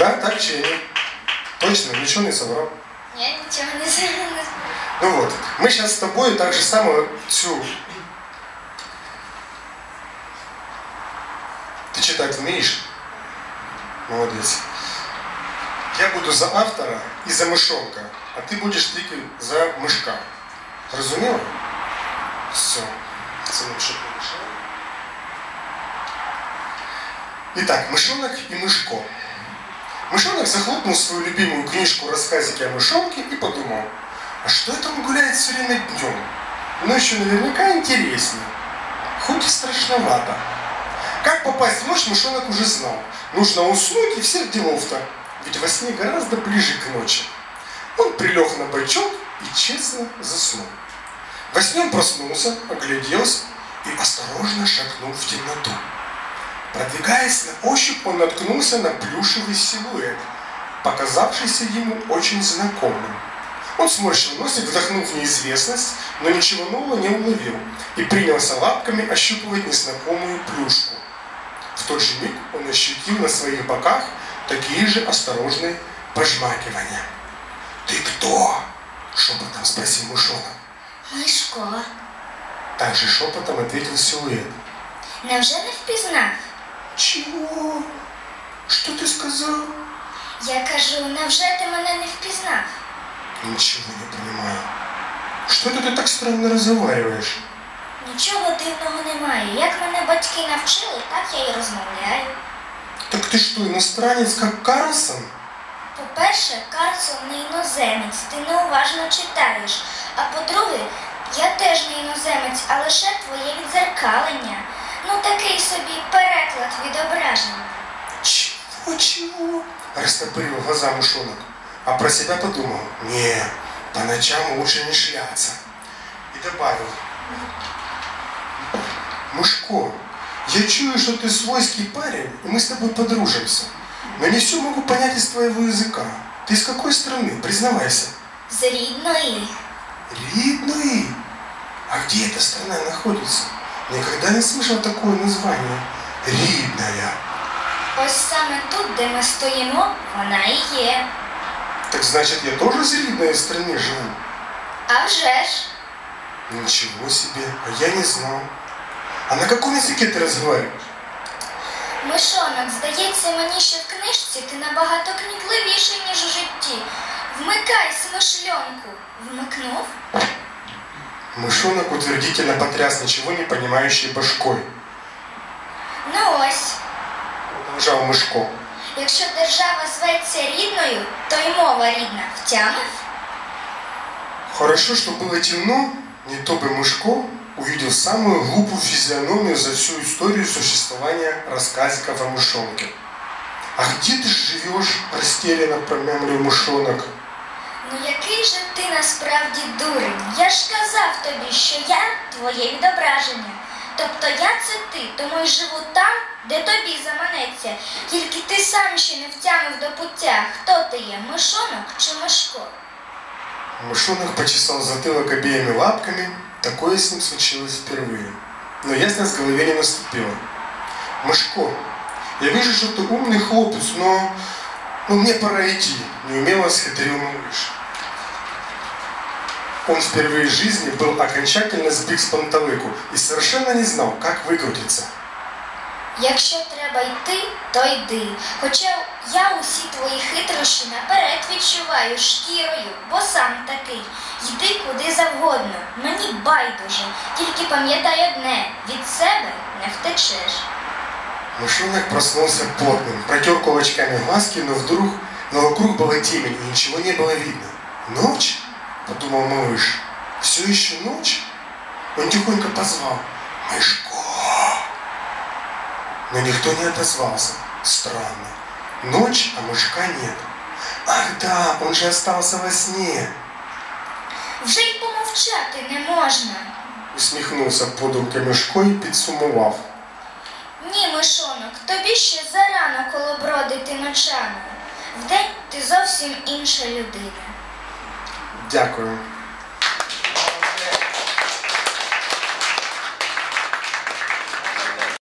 Да, так чи ні? Точно, нічого не собрав. Я нічого не знаю. Ну вот, мы сейчас с тобой так же само всю... Ты читать умеешь? Молодец. Я буду за автора и за мышонка, а ты будешь тільки за мышка. Разумела? Все. Це нам ще помішало. Итак, мышонок и мышко. Мышонок захлопнул свою любимую книжку «Рассказики о мышонке» и подумал, а что это он гуляет все время днем? Ночью наверняка интереснее, хоть и страшновато. Как попасть в ночь, мышонок уже знал. Нужно уснуть и всех делов-то, ведь во сне гораздо ближе к ночи. Он прилег на бочок и честно заснул. Во сне он проснулся, огляделся и осторожно шагнул в темноту. Продвигаясь на ощупь, он наткнулся на плюшевый силуэт, показавшийся ему очень знакомым. Он сморщил носик, вдохнул в неизвестность, но ничего нового не уловил и принялся лапками ощупывать незнакомую плюшку. В тот же миг он ощутил на своих боках такие же осторожные пожмакивания. «Ты кто?» – шепотом спросил мышонок. Мишко, Так же шепотом ответил силуэт. невже не впізнав? «Чего? Что ты сказал?» Я кажу, невже ти мене не впізнав? Ничего не понимаю. Что это ты так странно разговариваешь? Нічого дивного немає. Як мене батьки навчили, так я і розмовляю. Так ты что, иностранец, как Карлсон? По-перше, Карсон не іноземець, ти неуважно читаєш. А по-друге, я теж не іноземець, а лише твоє відзеркалення. Ну такий собі переклад відображення. Чего, чего? Растопырил глаза мышонок, а про себя подумал, не, по ночам лучше не шляться. И добавил, Мышко, я чую, что ты свойский парень, и мы с тобой подружимся. Но не все могу понять из твоего языка. Ты из какой страны? Признавайся. З рідної. Ридный? А где эта страна находится? Никогда не слышал такое название. Ридная. Ось саме тут, де ми стоїмо, вона і є. Так значит, я тоже в Ридной стране живу? А вже ж, Ничего себе, а я не знал. А на каком языке ты разговариваешь? Мишонок, здається мені, що в книжці ти набагато кмітливіший, ніж у житті. Вмикай смишльонку. Вмикнув? Мышонок утвердительно потряс ничего не понимающей башкой. Ну ось. Продолжал Мышко. Якщо держава зветься рідною, то й мова рідна. Втямив? Хорошо, что было темно, не то бы Мышко увидел самую глупую физиономию за всю историю существования рассказиков о мышонке. «А где ты живешь?» – растерянно промямлил мышонок. Ну який же ти насправді дурень? Я ж казав тобі, що я твоє відображення. Тобто я це ти, тому й живу там, де тобі заманеться. Тільки ти сам ще не втямив до пуття. Хто ти є, мишонок чи мишко? Мышонок почесал затылок обеими лапками. Такое с ним случилось впервые. Но ясность в голове не наступила. Мышко, я вижу, что ты умный хлопец, но... но мне пора идти, неумело схитрил малыш. Он впервые в жизни был окончательно сбит с панталыку и совершенно не знал, как выкрутиться. Якщо треба йти, то йди. Хоча я усі твої хитрощі наперед відчуваю шкірою, бо сам такий. Йди куди завгодно. Мені байдуже. Тільки пам'ятай одне, від себе не втечеш. Мышонок проснулся потным, протер кулачками глазки, но вдруг но вокруг была темень, и ничего не было видно. «Ночь?» – подумал малыш. «Все еще ночь?» Он тихонько позвал «Мышко!» Но никто не отозвался. Странно. Ночь, а мышка нет. Ах да, он же остался во сне. Вже й помовчати не можна. Усміхнувся подумки Мишко і підсумував. Ні, мишонок, тобі ще зарано колобродити ночами. Вдень ти зовсім інша людина. Дякую.